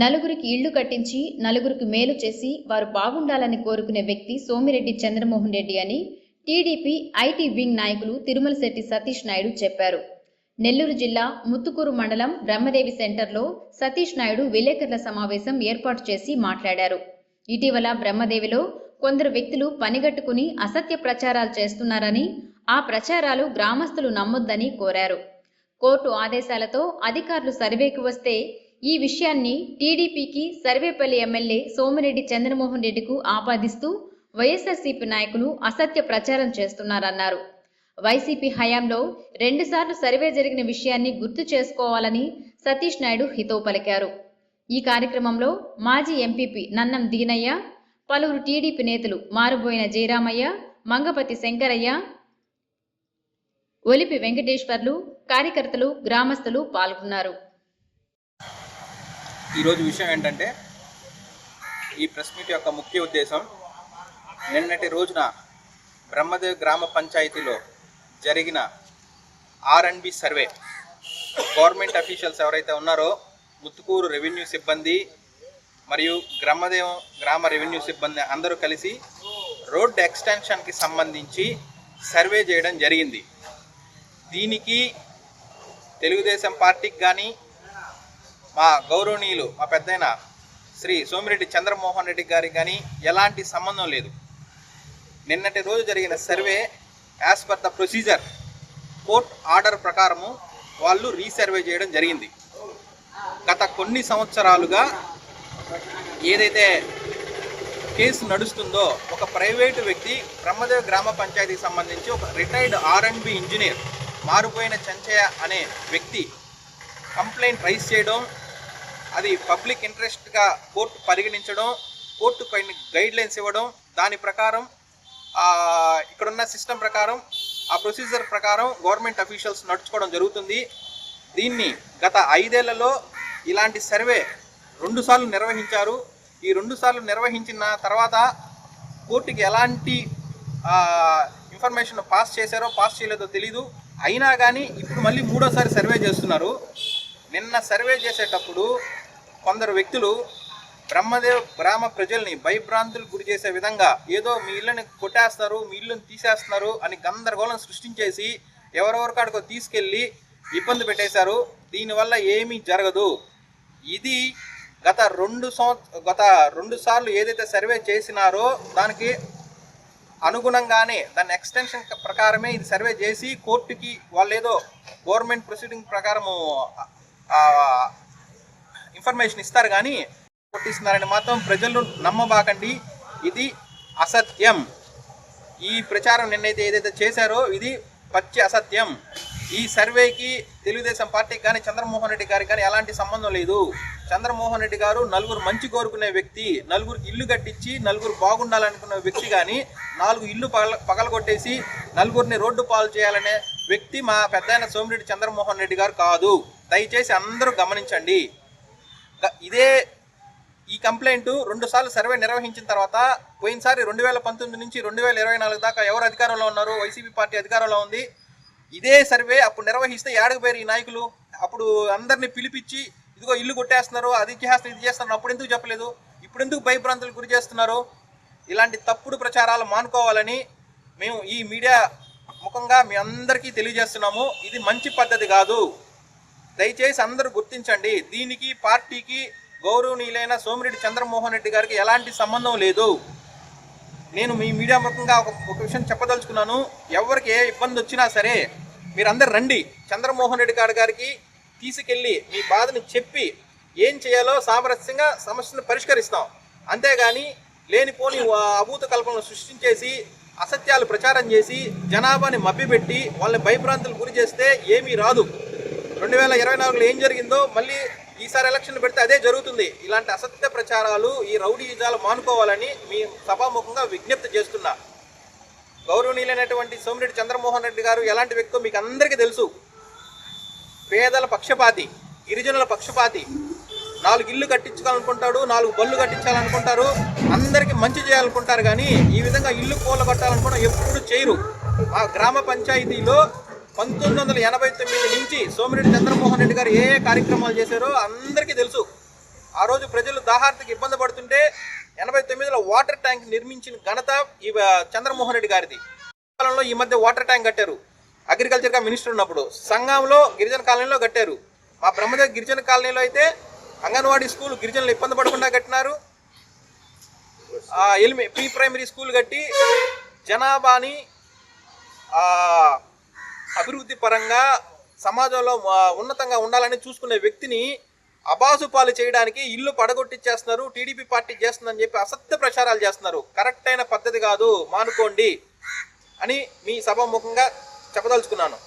నలుగురికి ఇళ్ళు కట్టించి నలుగురికి మేలు చేసి వారు బాగుండాలని కోరుకునే వ్యక్తి సోమిరెడ్డి చంద్రమోహన్ రెడ్డి అని టీడీపీ ఐటీ వింగ్ నాయకులు తిరుమలశెట్టి సతీష్ నాయుడు చెప్పారు. నెల్లూరు జిల్లా ముత్తుకూరు మండలం బ్రహ్మదేవి సెంటర్లో సతీష్ నాయుడు విలేకరుల సమావేశం ఏర్పాటు చేసి మాట్లాడారు. ఇటీవల బ్రహ్మదేవిలో కొందరు వ్యక్తులు పనిగట్టుకుని అసత్య ప్రచారాలు చేస్తున్నారని ఆ ప్రచారాలు గ్రామస్తులు నమ్మొద్దని కోరారు. కోర్టు ఆదేశాలతో అధికారులు సర్వేకి వస్తే ఈ విషయాన్ని టీడీపీకి సర్వేపల్లి ఎమ్మెల్యే సోమిరెడ్డి చంద్రమోహన్ రెడ్డికు ఆపాదిస్తూ వైఎస్ఆర్సీపీ నాయకులు అసత్య ప్రచారం చేస్తున్నారన్నారు. వైసీపీ హయాంలో రెండుసార్లు సర్వే జరిగిన విషయాన్ని గుర్తు చేసుకోవాలని సతీష్ నాయుడు హితవు పలికారు. ఈ కార్యక్రమంలో మాజీ ఎంపీపీ నన్నం దీనయ్య పలువురు టీడీపీ నేతలు మారుబోయిన జయరామయ్య మంగపతి శంకరయ్య ఒలిపి వెంకటేశ్వర్లు కార్యకర్తలు గ్రామస్తులు పాల్గొన్నారు. ఈరోజు విషయం ఏంటంటే ఈ ప్రెస్ మీట్ యొక్క ముఖ్య ఉద్దేశం నిన్నటి రోజున బ్రహ్మదేవ్ గ్రామ పంచాయతీలో జరిగిన ఆర్ఎండ్బి సర్వే. గవర్నమెంట్ అఫీషియల్స్ ఎవరైతే ఉన్నారో ముత్తుకూరు రెవెన్యూ సిబ్బంది మరియు బ్రహ్మదేవం గ్రామ రెవెన్యూ సిబ్బంది అందరూ కలిసి రోడ్డు ఎక్స్టెన్షన్కి సంబంధించి సర్వే చేయడం జరిగింది. దీనికి తెలుగుదేశం పార్టీకి కానీ మా గౌరవనీయులు మా పెద్దయిన శ్రీ సోమిరెడ్డి చంద్రమోహన్ రెడ్డి గారికి కానీ ఎలాంటి సంబంధం లేదు. నిన్నటి రోజు జరిగిన survey as per the procedure court order ప్రకారము వాళ్ళు రీసర్వే చేయడం జరిగింది. గత కొన్ని సంవత్సరాలుగా ఏదైతే కేసు నడుస్తుందో ఒక ప్రైవేటు వ్యక్తి బ్రహ్మదేవ్ గ్రామ పంచాయతీకి సంబంధించి ఒక రిటైర్డ్ ఆర్ఎండ్బి ఇంజనీర్ మారిపోయిన చంచయ్య అనే వ్యక్తి కంప్లైంట్ రైజ్ చేయడం అది పబ్లిక్ ఇంట్రెస్ట్గా కోర్టు పరిగణించడం కోర్టు కొన్ని గైడ్ లైన్స్ ఇవ్వడం దాని ప్రకారం ఇక్కడున్న సిస్టమ్ ప్రకారం ఆ ప్రొసీజర్ ప్రకారం గవర్నమెంట్ అఫీషియల్స్ నడుచుకోవడం జరుగుతుంది. దీన్ని గత ఐదేళ్ళలో ఇలాంటి సర్వే రెండుసార్లు నిర్వహించారు. ఈ రెండుసార్లు నిర్వహించిన తర్వాత కోర్టుకి ఎలాంటి ఇన్ఫర్మేషన్ పాస్ చేశారో పాస్ చేయలేదో తెలీదు. అయినా కానీ ఇప్పుడు మళ్ళీ మూడోసారి సర్వే చేస్తున్నారు. నిన్న సర్వే చేసేటప్పుడు కొందరు వ్యక్తులు బ్రహ్మదేవ్ గ్రామ ప్రజల్ని భయభ్రాంతులు గురి చేసే విధంగా ఏదో మీ ఇళ్ళని కొట్టేస్తారు మీ ఇళ్ళని తీసేస్తున్నారు అని గందరగోళం సృష్టించేసి ఎవరెవరి కాడికో తీసుకెళ్ళి ఇబ్బంది పెట్టేశారు. దీనివల్ల ఏమీ జరగదు. ఇది గత రెండు సంవత్సర గత రెండు సార్లు ఏదైతే సర్వే చేసినారో దానికి అనుగుణంగానే దాని ఎక్స్టెన్షన్ ప్రకారమే ఇది సర్వే చేసి కోర్టుకి వాళ్ళు ఏదో గవర్నమెంట్ ప్రొసీడింగ్ ప్రకారము ఇన్ఫర్మేషన్ ఇస్తారు కానీ కొట్టిస్తున్నారని మాత్రం ప్రజలు నమ్మబాకండి. ఇది అసత్యం. ఈ ప్రచారం నిన్నైతే ఏదైతే చేశారో ఇది పచ్చి అసత్యం. ఈ సర్వేకి తెలుగుదేశం పార్టీకి కానీ చంద్రమోహన్ రెడ్డి గారికి కానీ ఎలాంటి సంబంధం లేదు. చంద్రమోహన్ రెడ్డి గారు నలుగురు మంచి కోరుకునే వ్యక్తి నలుగురికి ఇల్లు కట్టించి నలుగురు బాగుండాలనుకున్న వ్యక్తి కానీ నాలుగు ఇల్లు పగల పగలగొట్టేసి నలుగురిని రోడ్డు పాలు చేయాలనే వ్యక్తి మా పెద్ద సోమిరెడ్డి చంద్రమోహన్ రెడ్డి గారు కాదు. దయచేసి అందరూ గమనించండి. ఇదే ఈ కంప్లైంట్ రెండు సార్లు సర్వే నిర్వహించిన తర్వాత పోయినసారి రెండు వేల పంతొమ్మిది నుంచి రెండు వేల ఇరవై నాలుగు దాకా ఎవరు అధికారంలో ఉన్నారు? వైసీపీ పార్టీ అధికారంలో ఉంది. ఇదే సర్వే అప్పుడు నిర్వహిస్తే ఏడకు పేరు ఈ నాయకులు అప్పుడు అందరినీ పిలిపించి ఇదిగో ఇల్లు కొట్టేస్తున్నారు అది చేస్తున్నారు ఇది చేస్తున్నారు అప్పుడు ఎందుకు చెప్పలేదు? ఇప్పుడు ఎందుకు భయభ్రాంతులు గురి చేస్తున్నారు? ఇలాంటి తప్పుడు ప్రచారాలు మానుకోవాలని మేము ఈ మీడియా ముఖంగా మీ అందరికీ తెలియజేస్తున్నాము. ఇది మంచి పద్ధతి కాదు. దయచేసి అందరూ గుర్తించండి దీనికి పార్టీకి గౌరవనీయులైన సోమిరెడ్డి చంద్రమోహన్ రెడ్డి గారికి ఎలాంటి సంబంధం లేదు. నేను మీ మీడియా ముఖంగా ఒక ఒక విషయం చెప్పదలుచుకున్నాను. ఎవరికి ఏ ఇబ్బంది వచ్చినా సరే మీరందరు రండి. చంద్రమోహన్ రెడ్డి గారి గారికి తీసుకెళ్ళి మీ బాధని చెప్పి ఏం చేయాలో సామరస్యంగా సమస్యను పరిష్కరిస్తాం. అంతేగాని లేనిపోని వా- అభూత కల్పనలు సృష్టించేసి అసత్యాలు ప్రచారం చేసి జనాభాని మభ్యపెట్టి వాళ్ళని భయభ్రాంతులు గురి చేస్తే ఏమీ రాదు. రెండు వేల ఇరవై నాలుగులో ఏం జరిగిందో మళ్ళీ ఈసారి ఎలక్షన్ పెడితే అదే జరుగుతుంది. ఇలాంటి అసత్య ప్రచారాలు ఈ రౌడీ యుద్ధాలు మానుకోవాలని మీ సభాముఖంగా విజ్ఞప్తి చేస్తున్నా. గౌరవనీయులైనటువంటి సోమిరెడ్డి చంద్రమోహన్ రెడ్డి గారు ఎలాంటి వ్యక్తో మీకు అందరికీ తెలుసు. పేదల పక్షపాతి గిరిజనుల పక్షపాతి. నాలుగు ఇల్లు కట్టించాలనుకుంటాడు నాలుగు బళ్ళు కట్టించాలనుకుంటారు అందరికీ మంచి చేయాలనుకుంటారు కానీ ఈ విధంగా ఇల్లు కూల కట్టాలనుకోవడం ఎప్పుడు చేయరు. ఆ గ్రామ పంచాయతీలో పంతొమ్మిది వందల ఎనభై తొమ్మిది నుంచి సోమిరెడ్డి చంద్రమోహన్ రెడ్డి గారు ఏ ఏ కార్యక్రమాలు చేశారో అందరికీ తెలుసు. ఆ రోజు ప్రజలు దాహార్తికి ఇబ్బంది పడుతుంటే ఎనభై తొమ్మిదిలో వాటర్ ట్యాంక్ నిర్మించిన ఘనత ఈ చంద్రమోహన్ రెడ్డి గారిది. కాలంలో ఈ మధ్య వాటర్ ట్యాంక్ కట్టారు. అగ్రికల్చర్గా మినిస్టర్ ఉన్నప్పుడు సంఘంలో గిరిజన కాలనీలో కట్టారు. మా బ్రహ్మదేవ్ గిరిజన కాలనీలో అయితే అంగన్వాడీ స్కూల్ గిరిజనులు ఇబ్బంది పడకుండా కట్టినారు. ఎలిమె ప్రీ ప్రైమరీ స్కూల్ కట్టి జనాభాని అభివృద్ధి పరంగా సమాజంలో ఉన్నతంగా ఉండాలని చూసుకునే వ్యక్తిని అబాసుపాలు చేయడానికి ఇల్లు పడగొట్టిచ్చేస్తున్నారు టీడీపీ పార్టీ చేస్తుందని చెప్పి అసత్య ప్రచారాలు చేస్తున్నారు. కరెక్ట్ అయిన పద్ధతి కాదు మానుకోండి అని మీ సభాముఖంగా చెప్పదలుచుకున్నాను.